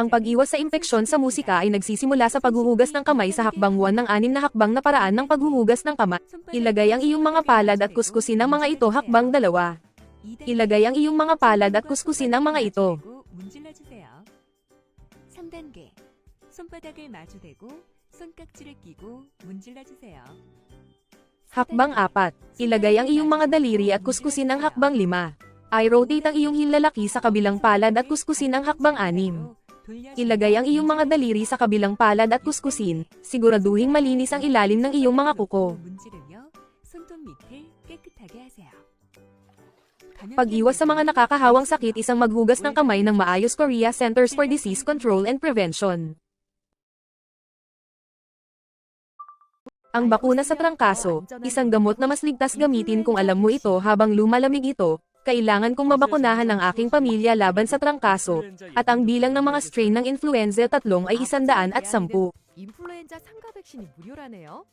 Ang pag-iwas sa impeksyon sa musika ay nagsisimula sa paghuhugas ng kamay sa hakbang 1 ng anim na hakbang na paraan ng paghuhugas ng kamay. Ilagay ang iyong mga palad at kuskusin ang mga ito hakbang dalawa. Ilagay ang iyong mga palad at kuskusin ang mga ito. Hakbang 4. Ilagay ang iyong mga daliri at kuskusin ang hakbang 5. I-rotate ang iyong hinlalaki sa kabilang palad at kuskusin ang hakbang anim. Ilagay ang iyong mga daliri sa kabilang palad at kuskusin, siguraduhing malinis ang ilalim ng iyong mga kuko. Pag-iwas sa mga nakakahawang sakit isang maghugas ng kamay ng maayos Korea Centers for Disease Control and Prevention. Ang bakuna sa trangkaso, isang gamot na mas ligtas gamitin kung alam mo ito habang lumalamig ito, kailangan kong mabakunahan ang aking pamilya laban sa trangkaso, at ang bilang ng mga strain ng influenza tatlong ay isandaan at sampu. 인플루엔자 상가 백신이 무료라네요.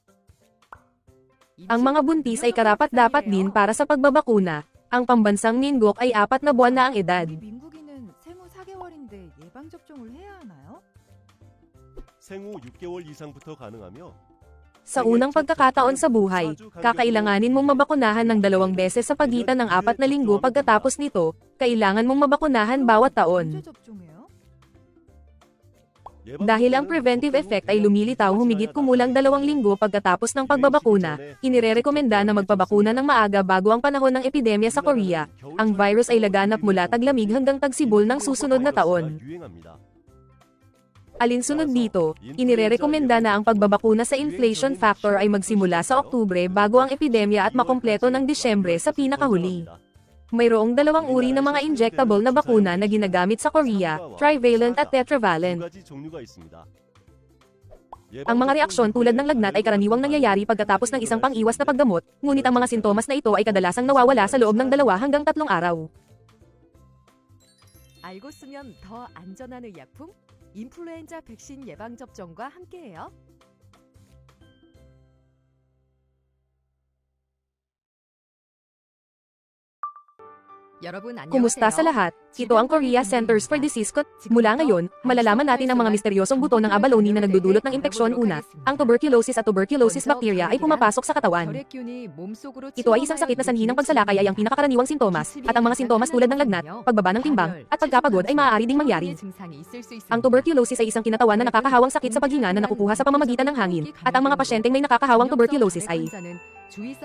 Ang mga buntis ay karapat-dapat din para sa pagbabakuna. Ang pambansang ninggok ay apat na buwan na ang edad. 우리 민국인은 생후 4개월인데 예방 접종을 해야 하나요? 생후 6개월 이상부터 가능하며 sa unang pagkakataon sa buhay, kakailanganin mong mabakunahan ng dalawang beses sa pagitan ng apat na linggo pagkatapos nito, kailangan mong mabakunahan bawat taon. Dahil ang preventive effect ay lumilitaw humigit kumulang dalawang linggo pagkatapos ng pagbabakuna, inirerekomenda na magpabakuna ng maaga bago ang panahon ng epidemya sa Korea. Ang virus ay laganap mula taglamig hanggang tagsibol ng susunod na taon. Alinsunod dito, inirerekomenda na ang pagbabakuna sa inflation factor ay magsimula sa Oktubre bago ang epidemya at makompleto ng Disyembre sa pinakahuli. Mayroong dalawang uri ng mga injectable na bakuna na ginagamit sa Korea, trivalent at tetravalent. Ang mga reaksyon tulad ng lagnat ay karaniwang nangyayari pagkatapos ng isang pang-iwas na paggamot, ngunit ang mga sintomas na ito ay kadalasang nawawala sa loob ng dalawa hanggang tatlong araw. 알고 쓰면 더 안전한 의약품? 인플루엔자 백신 예방 접종과 함께해요. Kumusta sa lahat? Ito ang Korea Centers for Disease Control. Mula ngayon, malalaman natin ang mga misteryosong buto ng abalone na nagdudulot ng impeksyon una. Ang tuberculosis at tuberculosis bacteria ay pumapasok sa katawan. Ito ay isang sakit na sanhi ng pagsalakay ay ang pinakakaraniwang sintomas, at ang mga sintomas tulad ng lagnat, pagbaba ng timbang, at pagkapagod ay maaari ding mangyari. Ang tuberculosis ay isang kinatawan na nakakahawang sakit sa paghinga na nakukuha sa pamamagitan ng hangin, at ang mga pasyenteng may nakakahawang tuberculosis ay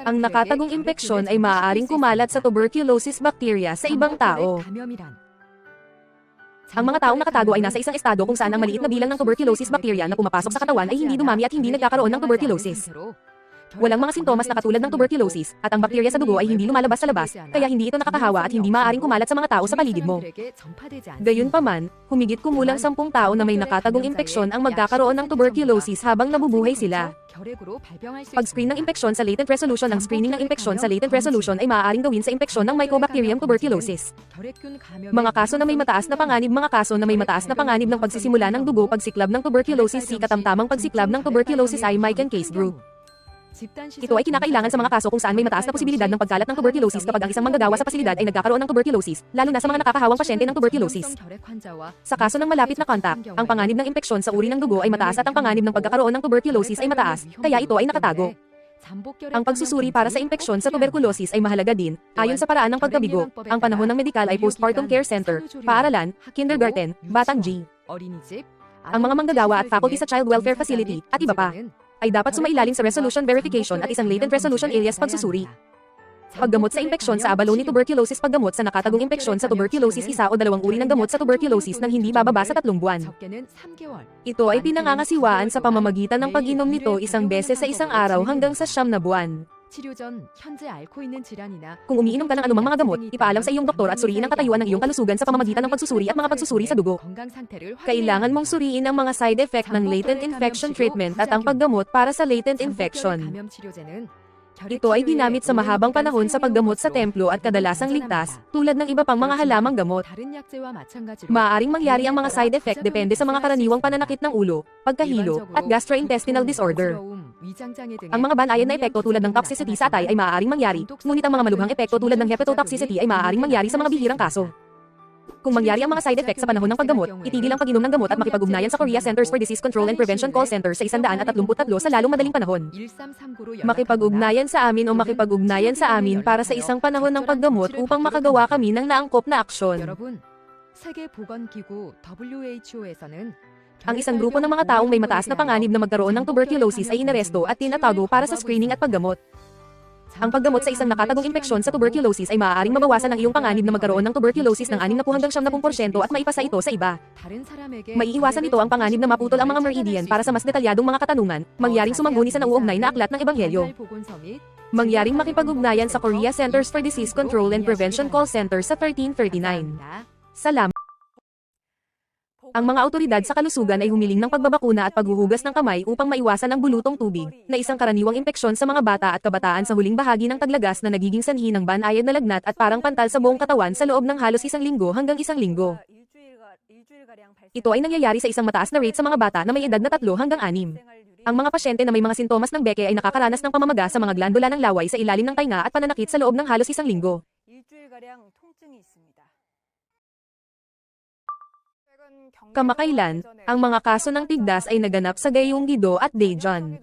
ang nakatagong impeksyon ay maaaring kumalat sa tuberculosis bacteria sa ibang tao. Ang mga taong nakatago ay nasa isang estado kung saan ang maliit na bilang ng tuberculosis bacteria na pumapasok sa katawan ay hindi dumami at hindi nagkakaroon ng tuberculosis. Walang mga sintomas na katulad ng tuberculosis, at ang bakterya sa dugo ay hindi lumalabas sa labas, kaya hindi ito nakakahawa at hindi maaaring kumalat sa mga tao sa paligid mo. Gayunpaman, humigit kumulang sampung tao na may nakatagong impeksyon ang magkakaroon ng tuberculosis habang nabubuhay sila. Pag-screen ng impeksyon sa latent resolution ang screening ng impeksyon sa latent resolution ay maaaring gawin sa impeksyon ng Mycobacterium tuberculosis. Mga kaso na may mataas na panganib Mga kaso na may mataas na panganib ng pagsisimula ng dugo pagsiklab ng tuberculosis si katamtamang pagsiklab ng tuberculosis ay Mycan case group. Ito ay kinakailangan sa mga kaso kung saan may mataas na posibilidad ng pagkalat ng tuberculosis kapag ang isang manggagawa sa pasilidad ay nagkakaroon ng tuberculosis, lalo na sa mga nakakahawang pasyente ng tuberculosis. Sa kaso ng malapit na kontak, ang panganib ng impeksyon sa uri ng dugo ay mataas at ang panganib ng pagkakaroon ng tuberculosis ay mataas, kaya ito ay nakatago. Ang pagsusuri para sa impeksyon sa tuberculosis ay mahalaga din, ayon sa paraan ng pagkabigo. Ang panahon ng medikal ay postpartum care center, paaralan, kindergarten, batang G. Ang mga manggagawa at faculty sa child welfare facility, at iba pa, ay dapat sumailalim sa resolution verification at isang latent resolution alias pagsusuri. Paggamot sa impeksyon sa abalone tuberculosis Paggamot sa nakatagong impeksyon sa tuberculosis isa o dalawang uri ng gamot sa tuberculosis nang hindi bababa sa tatlong buwan. Ito ay pinangangasiwaan sa pamamagitan ng pag-inom nito isang beses sa isang araw hanggang sa siyam na buwan. 치료 전 현재 앓고 있는 질환이나 Kung umiinom ka ng anumang mga gamot, ipaalam sa iyong doktor at suriin ang katayuan ng iyong kalusugan sa pamamagitan ng pagsusuri at mga pagsusuri sa dugo. 건강 상태를 Kailangan mong suriin ang mga side effect ng latent infection treatment at ang paggamot para sa latent infection. 감염 치료제는 Ito ay ginamit sa mahabang panahon sa paggamot sa templo at kadalasang ligtas, tulad ng iba pang mga halamang gamot. 다른 약제와 마찬가지로 Maaaring mangyari ang mga side effect depende sa mga karaniwang pananakit ng ulo, pagkahilo, at gastrointestinal disorder. Ang mga banayan na epekto tulad ng toxicity sa atay ay maaaring mangyari, ngunit ang mga malubhang epekto tulad ng hepatotoxicity ay maaaring mangyari sa mga bihirang kaso. Kung mangyari ang mga side effects sa panahon ng paggamot, itigil ang pag-inom ng gamot at makipag-ugnayan sa Korea Centers for Disease Control and Prevention Call Center sa 133 sa lalong madaling panahon. 1339로 Makipag-ugnayan sa amin o makipag-ugnayan sa amin para sa isang panahon ng paggamot upang makagawa kami ng naangkop na aksyon. 여러분, 세계 보건기구 WHO에서는 ang isang grupo ng mga taong may mataas na panganib na magkaroon ng tuberculosis ay inaresto at tinatago para sa screening at paggamot. Ang paggamot sa isang nakatagong impeksyon sa tuberculosis ay maaaring mabawasan ang iyong panganib na magkaroon ng tuberculosis ng 60 hanggang 70% at maipasa ito sa iba. Maiiwasan nito ang panganib na maputol ang mga meridian para sa mas detalyadong mga katanungan, mangyaring sumangguni sa nauugnay na aklat ng Ebanghelyo. Mangyaring makipag-ugnayan sa Korea Centers for Disease Control and Prevention Call Center sa 1339. Salamat. Ang mga autoridad sa kalusugan ay humiling ng pagbabakuna at paghuhugas ng kamay upang maiwasan ang bulutong tubig, na isang karaniwang impeksyon sa mga bata at kabataan sa huling bahagi ng taglagas na nagiging sanhi ng banayad na lagnat at parang pantal sa buong katawan sa loob ng halos isang linggo hanggang isang linggo. Ito ay nangyayari sa isang mataas na rate sa mga bata na may edad na 3 hanggang 6. Ang mga pasyente na may mga sintomas ng beke ay nakakaranas ng pamamaga sa mga glandula ng laway sa ilalim ng tainga at pananakit sa loob ng halos isang linggo. Kamakailan, ang mga kaso ng tigdas ay naganap sa Gayunggido at Daejeon.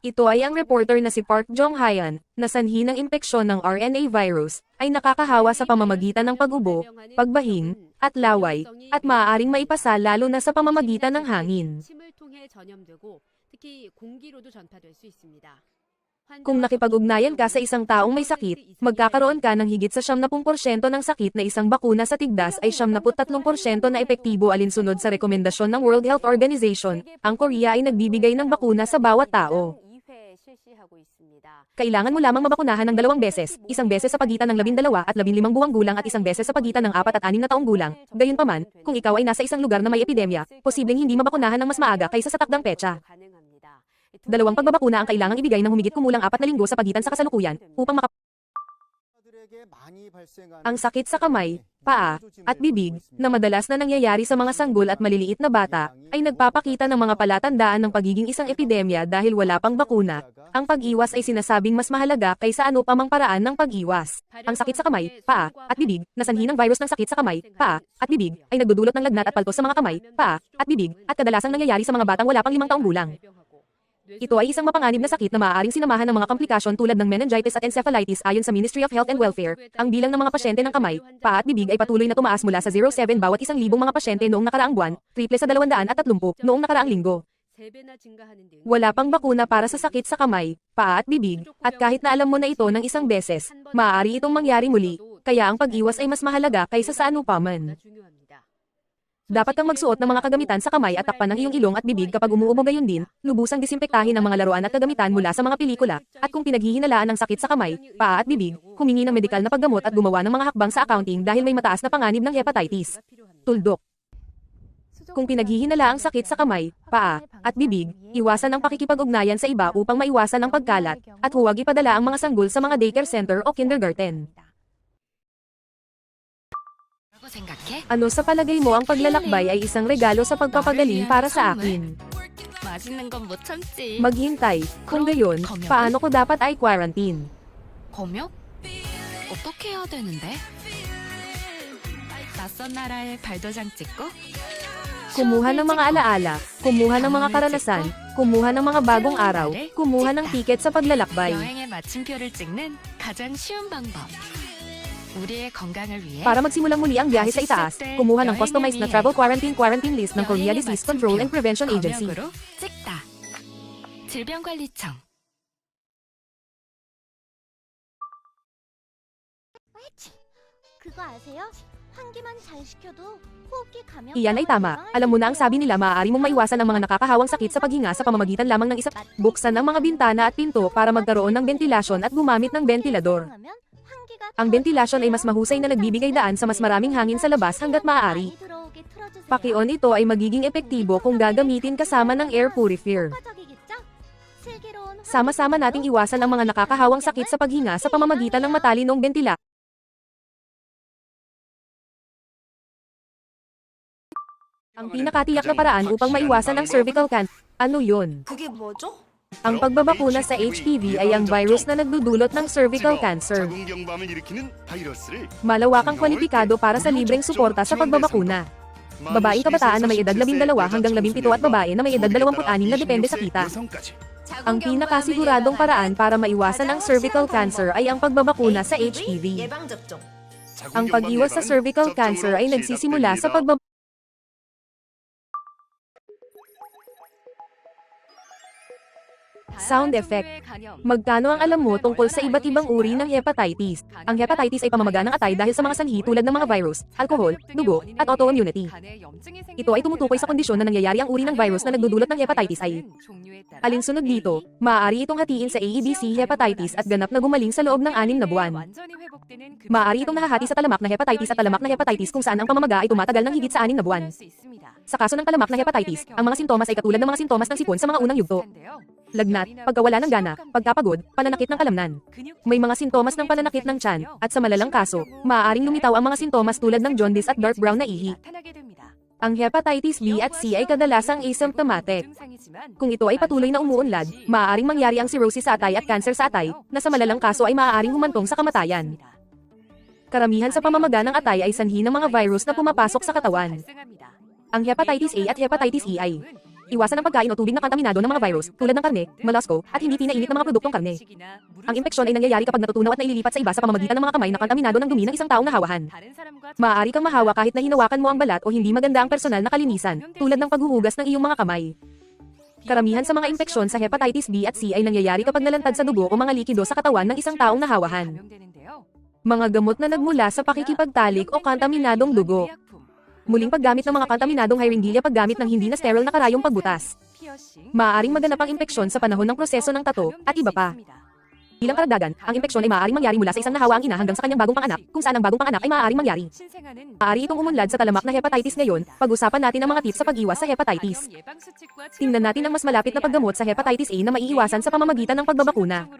Ito ay ang reporter na si Park Jong-hyan, na sanhi ng impeksyon ng RNA virus, ay nakakahawa sa pamamagitan ng pagubo, pagbahing, at laway, at maaaring maipasa lalo na sa pamamagitan ng hangin. 특히 공기로도 전파될 수 있습니다. Kung nakipag-ugnayan ka sa isang taong may sakit, magkakaroon ka ng higit sa 70% ng sakit na isang bakuna sa tigdas ay 73% na epektibo alinsunod sa rekomendasyon ng World Health Organization. Ang Korea ay nagbibigay ng bakuna sa bawat tao. Kailangan mo lamang mabakunahan ng dalawang beses, isang beses sa pagitan ng 12 at 15 buwang gulang at isang beses sa pagitan ng 4 at 6 na taong gulang. Gayunpaman, kung ikaw ay nasa isang lugar na may epidemya, posibleng hindi mabakunahan ng mas maaga kaysa sa takdang petsa. Dalawang pagbabakuna ang kailangang ibigay ng humigit kumulang apat na linggo sa pagitan sa kasalukuyan upang makap... Ang sakit sa kamay, paa, at bibig, na madalas na nangyayari sa mga sanggol at maliliit na bata, ay nagpapakita ng mga palatandaan ng pagiging isang epidemya dahil wala pang bakuna. Ang pag-iwas ay sinasabing mas mahalaga kaysa ano pa mang paraan ng pag-iwas. Ang sakit sa kamay, paa, at bibig, na sanhi ng virus ng sakit sa kamay, paa, at bibig, ay nagdudulot ng lagnat at paltos sa mga kamay, paa, at bibig, at kadalasang nangyayari sa mga batang wala pang limang taong gulang. Ito ay isang mapanganib na sakit na maaaring sinamahan ng mga komplikasyon tulad ng meningitis at encephalitis ayon sa Ministry of Health and Welfare. Ang bilang ng mga pasyente ng kamay, paa at bibig ay patuloy na tumaas mula sa 07 bawat isang libong mga pasyente noong nakaraang buwan, triple sa 230 noong nakaraang linggo. Wala pang bakuna para sa sakit sa kamay, paa at bibig, at kahit na alam mo na ito ng isang beses, maaari itong mangyari muli, kaya ang pag-iwas ay mas mahalaga kaysa sa anupaman. Dapat kang magsuot ng mga kagamitan sa kamay at takpan ng iyong ilong at bibig kapag umuubo gayon din, lubusang disimpektahin ang mga laruan at kagamitan mula sa mga pelikula, at kung pinaghihinalaan ng sakit sa kamay, paa at bibig, humingi ng medikal na paggamot at gumawa ng mga hakbang sa accounting dahil may mataas na panganib ng hepatitis. Tuldok. Kung pinaghihinala ang sakit sa kamay, paa, at bibig, iwasan ang pakikipag-ugnayan sa iba upang maiwasan ang pagkalat, at huwag ipadala ang mga sanggol sa mga daycare center o kindergarten. Ano sa palagay mo ang paglalakbay ay isang regalo sa pagpapagaling para sa akin? 맛있는 건 못 참지. Maghintay. Kung gayon, paano ko dapat ay quarantine? 검역? 어떻게 해야 되는데? 낯선 나라에 발도장 찍고 Kumuha ng mga alaala, kumuha ng mga karanasan, kumuha ng mga bagong araw, kumuha ng tiket sa paglalakbay. 여행의 마침표를 찍는 가장 쉬운 방법. 우리의 건강을 위해 Para magsimulang muli ang biyahe sa itaas, kumuha ng customized na travel quarantine quarantine list ng Korea Disease Control and Prevention Agency. 검역으로 찍다. 질병관리청 그거 아세요? 환기만 잘 시켜도 호흡기 감염 Iyan ay tama. Alam mo na ang sabi nila maaari mong maiwasan ang mga nakakahawang sakit sa paghinga sa pamamagitan lamang ng isa. Buksan ang mga bintana at pinto para magkaroon ng ventilasyon at gumamit ng ventilador. Ang ventilasyon ay mas mahusay na nagbibigay daan sa mas maraming hangin sa labas hanggat maaari. Pakion ito ay magiging epektibo kung gagamitin kasama ng air purifier. Sama-sama nating iwasan ang mga nakakahawang sakit sa paghinga sa pamamagitan ng matalinong bentila. Ang pinakatiyak na paraan upang maiwasan ang cervical cancer. Ano yun? Ang pagbabakuna sa HPV ay ang virus na nagdudulot ng cervical cancer. Malawakang kwalipikado para sa libreng suporta sa pagbabakuna. Babae kabataan na may edad 12 hanggang 17 at babae na may edad 26 na depende sa kita. Ang pinakasiguradong paraan para maiwasan ang cervical cancer ay ang pagbabakuna sa HPV. Ang pag-iwas sa cervical cancer ay nagsisimula sa pagbabakuna. Sound effect. Magkano ang alam mo tungkol sa iba't ibang uri ng hepatitis? Ang hepatitis ay pamamaga ng atay dahil sa mga sanhi tulad ng mga virus, alcohol, dugo, at autoimmunity. Ito ay tumutukoy sa kondisyon na nangyayari ang uri ng virus na nagdudulot ng hepatitis ay. Alinsunod dito, maaari itong hatiin sa AEDC hepatitis at ganap na gumaling sa loob ng anim na buwan. Maaari itong nahahati sa talamak na hepatitis at talamak na hepatitis kung saan ang pamamaga ay tumatagal ng higit sa anim na buwan. Sa kaso ng talamak na hepatitis, ang mga sintomas ay katulad ng mga sintomas ng sipon sa mga unang yugto. Lagnat, pagkawala ng gana, pagkapagod, pananakit ng kalamnan. May mga sintomas ng pananakit ng tiyan, at sa malalang kaso, maaaring lumitaw ang mga sintomas tulad ng jaundice at dark brown na ihi. Ang hepatitis B at C ay kadalasang asymptomatic. Kung ito ay patuloy na umuunlad, maaaring mangyari ang cirrhosis sa atay at cancer sa atay, na sa malalang kaso ay maaaring humantong sa kamatayan. Karamihan sa pamamaga ng atay ay sanhi ng mga virus na pumapasok sa katawan. Ang hepatitis A at hepatitis E ay Iwasan ang pagkain o tubig na kontaminado ng mga virus, tulad ng karne, mollusco, at hindi pinainit na mga produktong karne. Ang impeksyon ay nangyayari kapag natutunaw at naililipat sa iba sa pamamagitan ng mga kamay na kontaminado ng dumi ng isang taong nahawahan. Maaari kang mahawa kahit na hinawakan mo ang balat o hindi maganda ang personal na kalinisan, tulad ng paghuhugas ng iyong mga kamay. Karamihan sa mga impeksyon sa hepatitis B at C ay nangyayari kapag nalantad sa dugo o mga likido sa katawan ng isang taong nahawahan. Mga gamot na nagmula sa pakikipagtalik o kontaminadong dugo. Muling paggamit ng mga kontaminadong hyringilla paggamit ng hindi na sterile na karayong pagbutas. Maaaring maganap ang impeksyon sa panahon ng proseso ng tato, at iba pa. Bilang karagdagan, ang impeksyon ay maaaring mangyari mula sa isang nahawa ang ina hanggang sa kanyang bagong panganak, kung saan ang bagong panganak ay maaaring mangyari. Maaari itong umunlad sa talamak na hepatitis ngayon, pag-usapan natin ang mga tips sa pag-iwas sa hepatitis. Tingnan natin ang mas malapit na paggamot sa hepatitis A na maiiwasan sa pamamagitan ng pagbabakuna.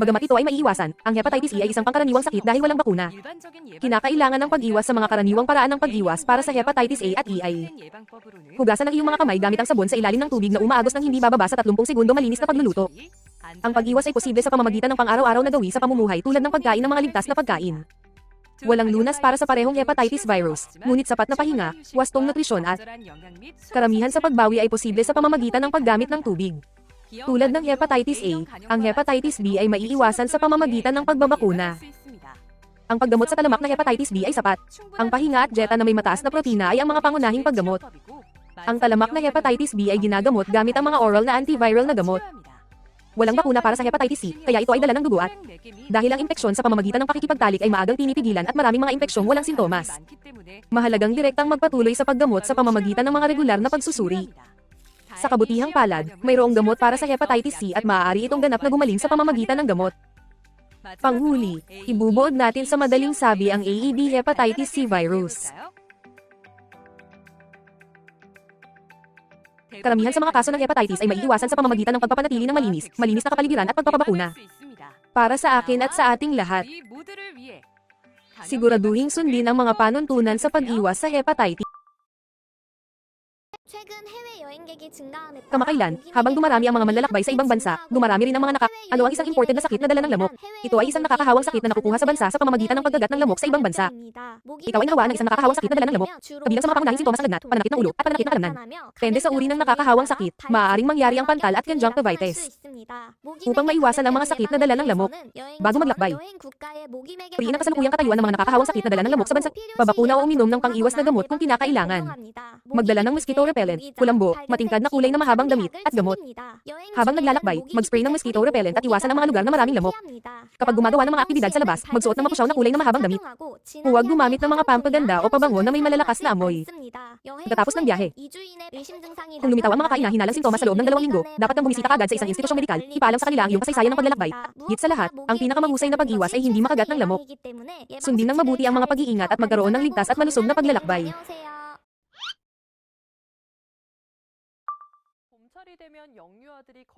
Bagamat ito ay maiiwasan, ang hepatitis E ay isang pangkaraniwang sakit dahil walang bakuna. Kinakailangan ng pag-iwas sa mga karaniwang paraan ng pag-iwas para sa hepatitis A at E Hugasan ang iyong mga kamay gamit ang sabon sa ilalim ng tubig na umaagos ng hindi bababa sa 30 segundo malinis na pagluluto. Ang pag-iwas ay posible sa pamamagitan ng pang-araw-araw na gawi sa pamumuhay tulad ng pagkain ng mga ligtas na pagkain. Walang lunas para sa parehong hepatitis virus, ngunit sapat na pahinga, wastong nutrisyon at karamihan sa pagbawi ay posible sa pamamagitan ng paggamit ng tubig. Tulad ng hepatitis A, ang hepatitis B ay maiiwasan sa pamamagitan ng pagbabakuna. Ang paggamot sa talamak na hepatitis B ay sapat. Ang pahinga at dieta na may mataas na protina ay ang mga pangunahing paggamot. Ang talamak na hepatitis B ay ginagamot gamit ang mga oral na antiviral na gamot. Walang bakuna para sa hepatitis C, kaya ito ay dala ng dugo at dahil ang impeksyon sa pamamagitan ng pakikipagtalik ay maagang pinipigilan at maraming mga impeksyong walang sintomas. Mahalagang direktang magpatuloy sa paggamot sa pamamagitan ng mga regular na pagsusuri. Sa kabutihang palad, mayroong gamot para sa hepatitis C at maaari itong ganap na gumaling sa pamamagitan ng gamot. Panghuli, ibubuod natin sa madaling sabi ang AED hepatitis C virus. Karamihan sa mga kaso ng hepatitis ay maiiwasan sa pamamagitan ng pagpapanatili ng malinis, malinis na kapaligiran at pagpapabakuna. Para sa akin at sa ating lahat, siguraduhing sundin ang mga panuntunan sa pag-iwas sa hepatitis. 최근 해외 여행객이 증가함에 따라 Kamakailan, habang dumarami ang mga manlalakbay sa ibang bansa, dumarami rin ang mga naka... Ano ang isang imported na sakit na dala ng lamok? Ito ay isang nakakahawang sakit na nakukuha sa bansa sa pamamagitan ng paggagat ng lamok sa ibang bansa. Ikaw ay nahawaan ng isang nakakahawang sakit na dala ng lamok. Kabilang sa mga pangunahing sintomas ng lagnat, pananakit ng ulo, at pananakit ng kalamnan. Depende sa uri ng nakakahawang sakit, maaaring mangyari ang pantal at conjunctivitis. Upang maiwasan ang mga sakit na dala ng lamok, bago maglakbay, Puriin ang kasalukuyang katayuan ng mga nakakahawang sakit na dala ng lamok sa bansa. Babakuna o uminom ng pang-iwas na gamot kung kinakailangan. Magdala ng mosquito repellent, kulambo, matingkad na kulay na mahabang damit, at gamot. Habang naglalakbay, mag-spray ng mosquito repellent at iwasan ang mga lugar na maraming lamok. Kapag gumagawa ng mga aktibidad sa labas, magsuot ng mapusyaw na kulay na mahabang damit. Huwag gumamit ng mga pampaganda o pabango na may malalakas na amoy. Pagkatapos ng biyahe, Kung lumitaw ang mga kaina hinalang sintomas sa loob ng dalawang linggo, dapat kang bumisita kagad sa isang institusyong medikal, ipaalam sa kanila ang iyong kasaysayan ng paglalakbay. Higit sa lahat, ang pinakamahusay na pag-iwas ay hindi makagat ng lamok. Sundin ng mabuti ang mga pag-iingat at magkaroon ng ligtas at malusog na paglalakbay.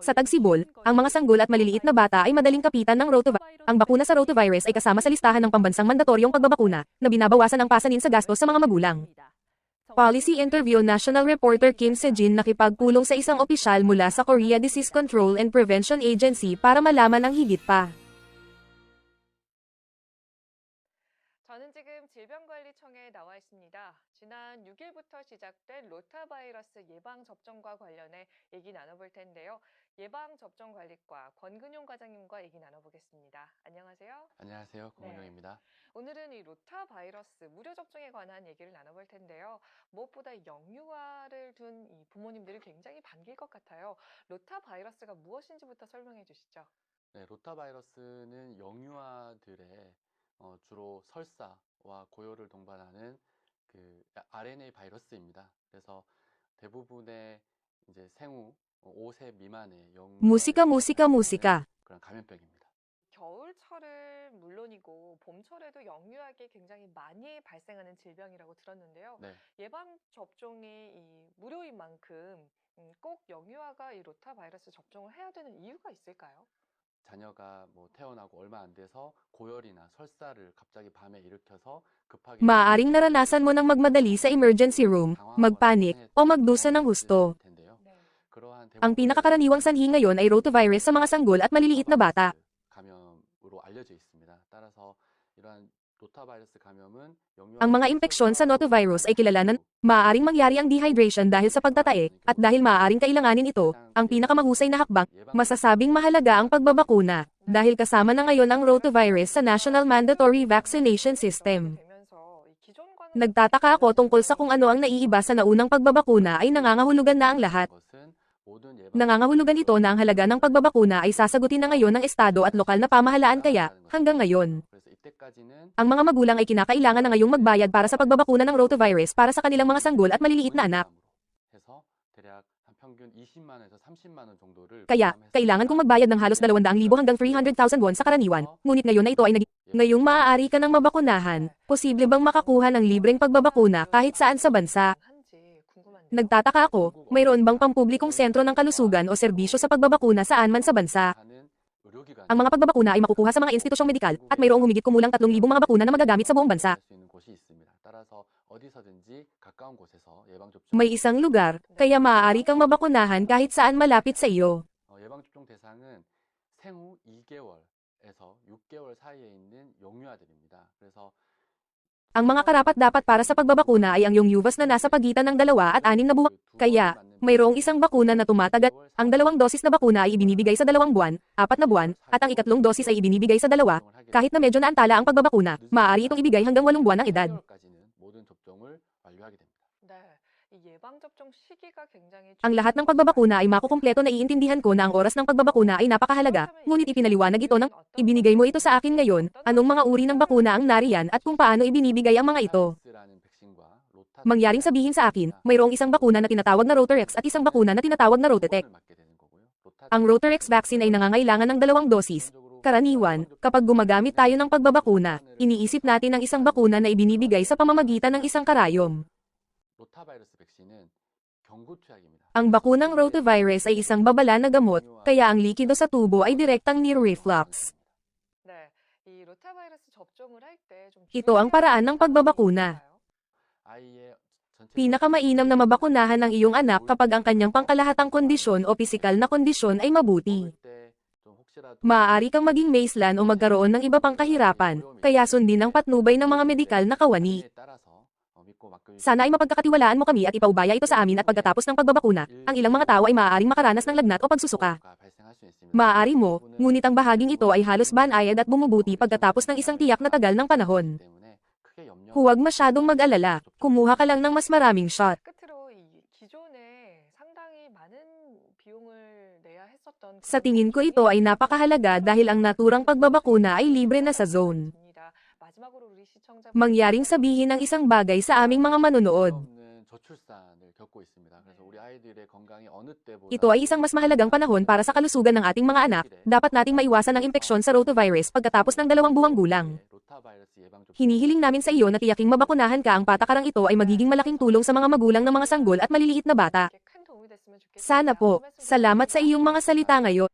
Sa tagsibol, ang mga sanggol at maliliit na bata ay madaling kapitan ng rotavirus. Ang bakuna sa rotavirus ay kasama sa listahan ng pambansang mandatoryong pagbabakuna na binabawasan ang pasanin sa gastos sa mga magulang. Policy interview National Reporter Kim Sejin nakipagpulong sa isang opisyal mula sa Korea Disease Control and Prevention Agency para malaman ang higit pa. 저는 지금 질병관리청에 나와 있습니다. 지난 6일부터 시작된 로타바이러스 예방 접종과 관련해 얘기 나눠볼 텐데요. 예방 접종 관리과 권근용 과장님과 얘기 나눠보겠습니다. 안녕하세요. 안녕하세요. 네. 공룡입니다. 오늘은 이 로타바이러스 무료 접종에 관한 얘기를 나눠볼 텐데요. 무엇보다 영유아를 둔 이 부모님들이 굉장히 반길 것 같아요. 로타바이러스가 무엇인지부터 설명해 주시죠. 네, 로타바이러스는 영유아들의 어, 주로 설사와 고열을 동반하는 그 RNA 바이러스입니다. 그래서 대부분의 이제 생후 5세 미만의 영유 Musika, musika, musika. 그런 감염병입니다. 겨울철은 물론이고 봄철에도 영유아에게 굉장히 많이 발생하는 질병이라고 들었는데요. 네. 예방 접종이 이 무료인 만큼 음, 꼭 영유아가 이 로타 바이러스 접종을 해야 되는 이유가 있을까요? 자녀가 뭐 태어나고 얼마 안 돼서 고열이나 설사를 갑자기 밤에 일으켜서 Maaaring naranasan mo ng magmadali sa emergency room, magpanik, o magdusa ng husto. Ang pinakakaraniwang sanhi ngayon ay rotavirus sa mga sanggol at maliliit na bata. 감염으로 알려져 있습니다. 따라서 이러한 ang mga impeksyon sa notovirus ay kilala na maaaring mangyari ang dehydration dahil sa pagtatae, at dahil maaaring kailanganin ito, ang pinakamahusay na hakbang, masasabing mahalaga ang pagbabakuna, dahil kasama na ngayon ang rotavirus sa National Mandatory Vaccination System. Nagtataka ako tungkol sa kung ano ang naiiba sa naunang pagbabakuna ay nangangahulugan na ang lahat. Nangangahulugan ito na ang halaga ng pagbabakuna ay sasagutin na ngayon ng estado at lokal na pamahalaan kaya, hanggang ngayon, ang mga magulang ay kinakailangan na ngayong magbayad para sa pagbabakuna ng rotavirus para sa kanilang mga sanggol at maliliit na anak. Kaya, kailangan kong magbayad ng halos 200,000 hanggang 300,000 won sa karaniwan. Ngunit ngayon na ito ay nag... Ngayong maaari ka ng mabakunahan, posible bang makakuha ng libreng pagbabakuna kahit saan sa bansa? Nagtataka ako, mayroon bang pampublikong sentro ng kalusugan o serbisyo sa pagbabakuna saan man sa bansa? 하는 의료기관 Ang mga pagbabakuna ay makukuha sa mga institusyong medikal at mayroong humigit kumulang 3,000 mga bakuna na magagamit sa buong bansa. 수 있는 곳이 있습니다. 따라서 어디서든지 가까운 곳에서 예방 접종 May isang lugar, kaya maaari kang mabakunahan kahit saan malapit sa iyo. 어, 예방 접종 대상은 생후 2개월에서 6개월 사이에 있는 영유아들입니다. 그래서 ang mga karapat dapat para sa pagbabakuna ay ang yung yuvas na nasa pagitan ng dalawa at anim na buwan. Kaya, mayroong isang bakuna na tumatagal. Ang dalawang dosis na bakuna ay ibinibigay sa dalawang buwan, apat na buwan, at ang ikatlong dosis ay ibinibigay sa dalawa. Kahit na medyo naantala ang pagbabakuna, maaari itong ibigay hanggang walong buwan ng edad. Ang lahat ng pagbabakuna ay makukumpleto na iintindihan ko na ang oras ng pagbabakuna ay napakahalaga, ngunit ipinaliwanag ito ng, ibinigay mo ito sa akin ngayon, anong mga uri ng bakuna ang nariyan at kung paano ibinibigay ang mga ito. Mangyaring sabihin sa akin, mayroong isang bakuna na tinatawag na Rotarex at isang bakuna na tinatawag na Rotatec. Ang Rotarex vaccine ay nangangailangan ng dalawang dosis, Karaniwan, kapag gumagamit tayo ng pagbabakuna, iniisip natin ang isang bakuna na ibinibigay sa pamamagitan ng isang karayom. Ang bakunang rotavirus ay isang babala na gamot, kaya ang likido sa tubo ay direktang nireflux. Ito ang paraan ng pagbabakuna. Pinakamainam na mabakunahan ang iyong anak kapag ang kanyang pangkalahatang kondisyon o pisikal na kondisyon ay mabuti. Maaari kang maging maislan o magkaroon ng iba pang kahirapan, kaya sundin ang patnubay ng mga medikal na kawani. Sana ay mapagkakatiwalaan mo kami at ipaubaya ito sa amin at pagkatapos ng pagbabakuna, ang ilang mga tao ay maaaring makaranas ng lagnat o pagsusuka. Maaari mo, ngunit ang bahaging ito ay halos banayad at bumubuti pagkatapos ng isang tiyak na tagal ng panahon. Huwag masyadong mag-alala, kumuha ka lang ng mas maraming shot. Sa tingin ko ito ay napakahalaga dahil ang naturang pagbabakuna ay libre na sa zone. Mangyaring sabihin ang isang bagay sa aming mga manonood. Ito ay isang mas mahalagang panahon para sa kalusugan ng ating mga anak. Dapat nating maiwasan ang impeksyon sa rotavirus pagkatapos ng dalawang buwang gulang. Hinihiling namin sa iyo na tiyaking mabakunahan ka ang patakarang ito ay magiging malaking tulong sa mga magulang ng mga sanggol at maliliit na bata. Sana po, salamat sa iyong mga salita ngayon.